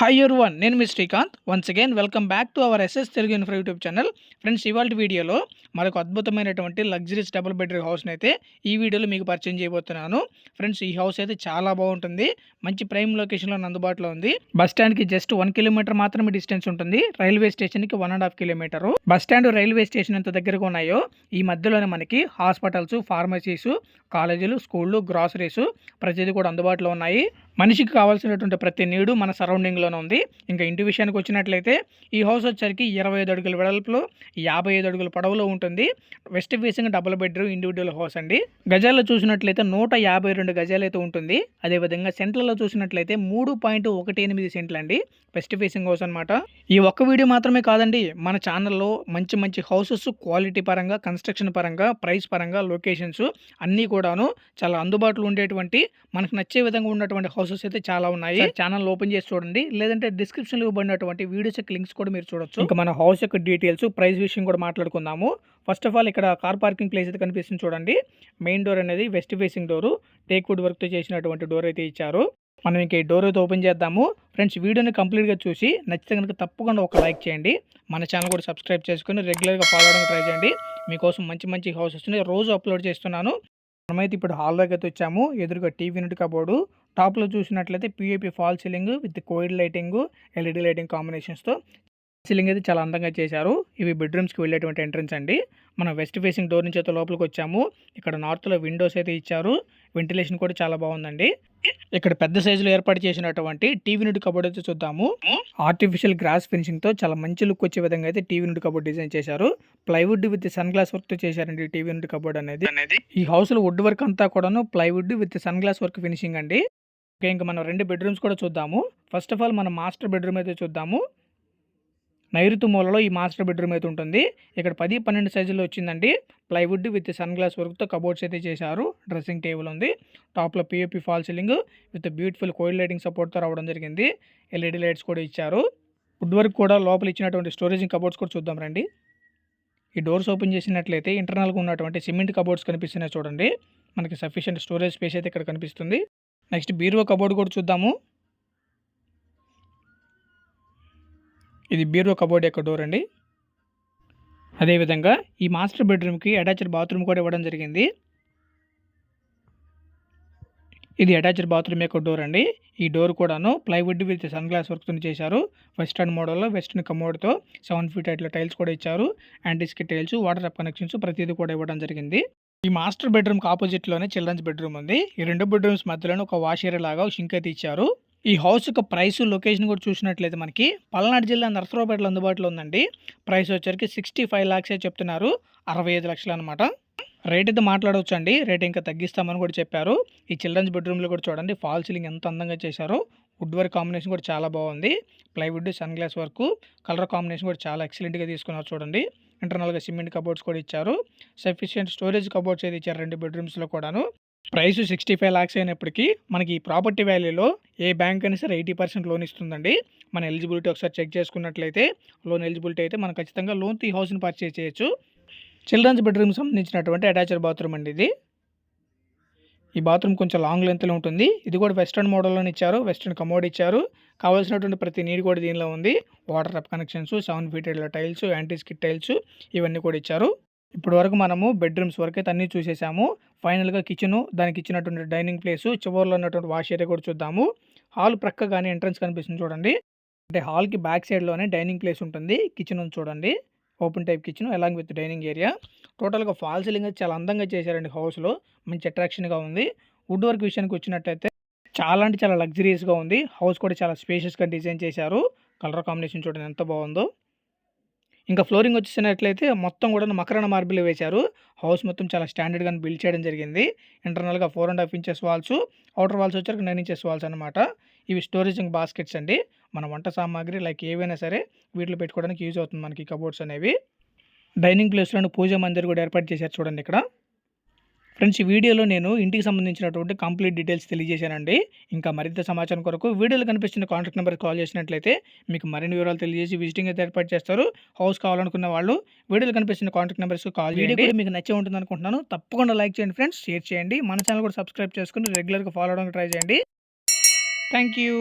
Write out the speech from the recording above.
Hi your one నేను మీ Srikanth. Once again welcome back to our SS Telugu infra YouTube channel friends ఇవాళ వీడియోలో మరొక అద్భుతమైనటువంటి luxuries double bedroom హౌస్ని అయితే ఈ వీడియోలో మీకు పరిచయం చేయబోతున్నాను. ఫ్రెండ్స్ ఈ హౌస్ అయితే చాలా బాగుంటుంది. మంచి ప్రైమ్ లొకేషన్లో అందుబాటులో ఉంది. బస్ స్టాండ్కి జస్ట్ వన్ కిలోమీటర్ మాత్రమే డిస్టెన్స్ ఉంటుంది. రైల్వే స్టేషన్కి one and half kilometre bus stand railway station ఎంత దగ్గరగా ఉన్నాయో ఈ మధ్యలోనే మనకి హాస్పిటల్స్ ఫార్మసీస్ కాలేజీలు స్కూళ్ళు గ్రాసరీస్ ప్రతిదీ కూడా అందుబాటులో ఉన్నాయి. మనిషికి కావాల్సినటువంటి ప్రతి నీడు మన సరౌండింగ్లోనే ఉంది. ఇంకా ఇంటి విషయానికి వచ్చినట్లయితే ఈ హౌస్ వచ్చరికి ఇరవై ఐదు అడుగుల వెడల్పులో యాభై ఐదు అడుగుల పొడవులో ఉంటుంది. West facing double bedroom individual house అండి. గజాల్లో చూసినట్లయితే నూట యాభై రెండు గజాలు అయితే ఉంటుంది. అదేవిధంగా సెంట్లలో చూసినట్లయితే మూడు పాయింట్ ఒకటి ఎనిమిది సెంట్లు అండి వెస్ట్ ఫేసింగ్ హౌస్ అనమాట ఈ ఒక్క వీడియో మాత్రమే కాదండి మన ఛానల్లో మంచి మంచి హౌసెస్ క్వాలిటీ పరంగా కన్స్ట్రక్షన్ పరంగా ప్రైస్ పరంగా లొకేషన్స్ అన్నీ కూడాను చాలా అందుబాటులో ఉండేటువంటి మనకు నచ్చే విధంగా ఉన్నటువంటి హౌసెస్ అయితే చాలా ఉన్నాయి. ఛానల్ ఓపెన్ చేసి చూడండి. లేదంటే డిస్క్రిప్షన్లో ఇవ్వబడినటువంటి వీడియోస్ యొక్క లింక్స్ కూడా మీరు చూడొచ్చు. ఇంకా మన హౌస్ యొక్క డీటెయిల్స్ ప్రైస్ విషయం కూడా మాట్లాడుకుందాము. ఫస్ట్ ఆఫ్ ఆల్ ఇక్కడ కార్ పార్కింగ్ ప్లేస్ అయితే కనిపిస్తుంది చూడండి. మెయిన్ డోర్ అనేది west facing door. Teak wood వర్క్తో చేసినటువంటి డోర్ అయితే ఇచ్చారు. మనం ఇంక ఈ డోర్ అయితే ఓపెన్ చేద్దాము. ఫ్రెండ్స్ వీడియోని కంప్లీట్గా చూసి నచ్చితే కనుక తప్పకుండా ఒక లైక్ చేయండి. మన ఛానల్ కూడా సబ్స్క్రైబ్ చేసుకుని రెగ్యులర్గా ఫాలో అవడానికి ట్రై చేయండి. మీకోసం మంచి మంచి హౌసెస్ని రోజు అప్లోడ్ చేస్తున్నాను. మనమైతే ఇప్పుడు హాల్ దగ్గర అయితే వచ్చాము. ఎదురుగా టీవీ యూనిట్ కబోర్డు టాప్లో చూసినట్లయితే POP fall ceiling with cove lighting LED lighting కాంబినేషన్స్తో ceiling అయితే చాలా అందంగా చేశారు. ఇవి బెడ్రూమ్స్కి వెళ్ళేటువంటి ఎంట్రన్స్ అండి. మనం వెస్ట్ ఫేసింగ్ డోర్ నుంచి అయితే లోపలికి వచ్చాము. ఇక్కడ నార్త్లో విండోస్ అయితే ఇచ్చారు. వెంటిలేషన్ కూడా చాలా బాగుందండి. ఇక్కడ పెద్ద సైజులో ఏర్పాటు చేసినటువంటి టీవీ నుండి కబోర్డ్ అయితే చూద్దాము. ఆర్టిఫిషియల్ గ్రాస్ ఫినిషింగ్తో చాలా మంచి లుక్ వచ్చే విధంగా అయితే టీవీ నుండి కబోర్డ్ డిజైన్ చేశారు. ప్లైవుడ్ విత్ సన్ గ్లాస్ వర్క్తో చేశారండి టీవీ నుండి కబోర్డ్ అనేది. ఈ హౌస్లో వుడ్ వర్క్ అంతా కూడాను plywood with sun glass work finishing అండి. ఓకే ఇంకా మనం రెండు బెడ్రూమ్స్ కూడా చూద్దాము. ఫస్ట్ ఆఫ్ ఆల్ మనం మాస్టర్ బెడ్రూమ్ అయితే చూద్దాము. నైరుతి మూలలో ఈ మాస్టర్ బెడ్రూమ్ అయితే ఉంటుంది. ఇక్కడ పది పన్నెండు సైజులో వచ్చిందండి. ప్లైవుడ్ విత్ సన్ గ్లాస్ వర్క్తో కబోర్డ్స్ అయితే చేశారు. డ్రెస్సింగ్ టేబుల్ ఉంది. టాప్లో POP fall ceiling with beautiful coil lighting సపోర్ట్తో రావడం జరిగింది. ఎల్ఈడి లైట్స్ కూడా ఇచ్చారు. వుడ్ వర్క్ కూడా లోపల ఇచ్చినటువంటి స్టోరేజింగ్ కబోర్డ్స్ కూడా చూద్దాం రండి. ఈ డోర్స్ ఓపెన్ చేసినట్లయితే ఇంటర్నల్గా ఉన్నటువంటి సిమెంట్ కబోర్డ్స్ కనిపిస్తున్నాయి చూడండి. మనకి సఫిషియంట్ స్టోరేజ్ స్పేస్ అయితే ఇక్కడ కనిపిస్తుంది. నెక్స్ట్ బీరువా కబోర్డ్ కూడా చూద్దాము. ఇది బీరువా కబోర్డ్ యొక్క డోర్ అండి. అదేవిధంగా ఈ మాస్టర్ బెడ్రూమ్కి అటాచ్డ్ బాత్రూమ్ కూడా ఇవ్వడం జరిగింది. ఇది అటాచ్డ్ బాత్రూమ్ యొక్క డోర్ అండి. ఈ డోర్ కూడాను ప్లైవుడ్ విత్ సన్ గ్లాస్ వర్క్తో చేశారు. వెస్టర్న్ మోడల్లో వెస్టర్న్ కమోడ్తో సెవెన్ ఫీట్ హైట్లో టైల్స్ కూడా ఇచ్చారు. యాంటీస్కి టైల్స్ వాటర్ అప్ కనెక్షన్స్ ప్రతిదీ కూడా ఇవ్వడం జరిగింది. ఈ మాస్టర్ బెడ్రూమ్కి ఆపోజిట్లోనే చిల్డ్రన్స్ బెడ్రూమ్ ఉంది. ఈ రెండు బెడ్రూమ్స్ మధ్యలోనే ఒక వాష్ ఏరియా లాగా షింక్ అయితే ఇచ్చారు. ఈ హౌస్ యొక్క ప్రైస్ లొకేషన్ కూడా చూసినట్లయితే మనకి పల్నాడు జిల్లా నర్సరావుపేటలో అందుబాటులో ఉందండి. ప్రైస్ వచ్చరికి సిక్స్టీ ఫైవ్ ల్యాక్సే చెప్తున్నారు. అరవై ఐదు లక్షలు అనమాట రేట్ అయితే మాట్లాడవచ్చు అండి రేట్ ఇంకా తగ్గిస్తామని కూడా చెప్పారు. ఈ చిల్డ్రన్స్ బెడ్రూమ్లో కూడా చూడండి ఫాల్ సీలింగ్ ఎంత అందంగా చేశారో. వుడ్ వర్క్ కాంబినేషన్ కూడా చాలా బాగుంది. Plywood sun glass work colour combination కూడా చాలా ఎక్సలెంట్గా తీసుకున్నారు చూడండి. ఇంటర్నల్గా సిమెంట్ కబోర్డ్స్ కూడా ఇచ్చారు. సఫిషియంట్ స్టోరేజ్ కబోర్డ్స్ అయితే ఇచ్చారు రెండు బెడ్రూమ్స్లో కూడాను. ప్రైస్ సిక్స్టీ ఫైవ్ ల్యాక్స్ అయినప్పటికీ మనకి ఈ ప్రాపర్టీ వాల్యూలో ఏ బ్యాంక్ అయినా సరే ఎయిటీ పర్సెంట్ లోన్ ఇస్తుందండి. మన ఎలిజిబిలిటీ ఒకసారి చెక్ చేసుకున్నట్లయితే లోన్ ఎలిజిబిలిటీ అయితే మనం ఖచ్చితంగా లోన్తో ఈ హౌస్ని పర్చేజ్ చేయొచ్చు. చిల్డ్రన్స్ బెడ్రూమ్ సంబంధించినటువంటి అటాచ్డ్ బాత్రూమ్ అండి ఇది. ఈ బాత్రూమ్ కొంచెం లాంగ్ లెంత్లో ఉంటుంది. ఇది కూడా వెస్ట్రన్ మోడల్లో ఇచ్చారు. వెస్ట్రన్ కమోడ్ ఇచ్చారు. కావాల్సినటువంటి ప్రతి నీడ్ కూడా దీనిలో ఉంది. Water tap connections seven footed tiles anti skid tiles ఇవన్నీ కూడా ఇచ్చారు. ఇప్పటి వరకు మనము బెడ్రూమ్స్ వరకు అయితే అన్నీ చూసేసాము. ఫైనల్గా కిచెను దానికి ఇచ్చినటువంటి డైనింగ్ ప్లేసు చివరిలో ఉన్నటువంటి వాష్ ఏరియా కూడా చూద్దాము. హాల్ ప్రక్క కానీ ఎంట్రన్స్ కనిపిస్తుంది చూడండి. అంటే హాల్కి బ్యాక్ సైడ్లోనే డైనింగ్ ప్లేస్ ఉంటుంది. కిచెన్ ఉంది చూడండి. Open type kitchen along with dining area. టోటల్గా ఫాల్ సీలింగ్ చాలా అందంగా చేశారండి హౌస్లో. మంచి అట్రాక్షన్గా ఉంది. వుడ్ వర్క్ విషయానికి వచ్చినట్టయితే చాలా అంటే చాలా లగ్జరీస్గా ఉంది. హౌస్ కూడా చాలా స్పేషియస్గా డిజైన్ చేశారు. కలర్ కాంబినేషన్ చూడండి ఎంత బాగుందో. ఇంకా ఫ్లోరింగ్ వచ్చేసినట్లయితే మొత్తం కూడా మకరణ మార్బుల్ వేశారు. హౌస్ మొత్తం చాలా స్టాండర్డ్గా బిల్డ్ చేయడం జరిగింది. ఇంటర్నల్గా four and half inches walls outer walls వచ్చారు నైన్ ఇంచెస్ వాల్స్ అనమాట ఇవి స్టోరేజింగ్ బాస్కెట్స్ అండి. మన వంట సామాగ్రి లైక్ ఏవైనా సరే వీటిలో పెట్టుకోవడానికి యూజ్ అవుతుంది మనకి కబోర్డ్స్ అనేవి. డైనింగ్ ప్లేస్లో పూజ మందిర్ కూడా ఏర్పాటు చేశారు చూడండి ఇక్కడ. ఫ్రెండ్స్ ఈ వీడియోలో నేను ఇంటికి సంబంధించినటువంటి కంప్లీట్ డీటెయిల్స్ తెలియజేశానండి. ఇంకా మరింత సమాచారం కొరకు వీడియోలో కనిపిస్తున్న కాంటాక్ట్ నెంబర్ కాల్ చేసినట్లయితే మీకు మరిన్ని వివరాలు తెలియజేసి విజిటింగ్ అయితే ఏర్పాటు చేస్తారు. హౌస్ కావాలనుకున్న వాళ్ళు వీడియోలో కనిపిస్తున్న కాంటాక్ట్ నెంబర్స్ కాల్ చేయండి. మీకు నచ్చే ఉంటుంది అనుకుంటున్నాను. తప్పకుండా లైక్ చేయండి ఫ్రెండ్స్ షేర్ చేయండి. మన ఛానల్ కూడా సబ్స్క్రైబ్ చేసుకుని రెగ్యులర్గా ఫాలో అవడానికి ట్రై చేయండి. Thank you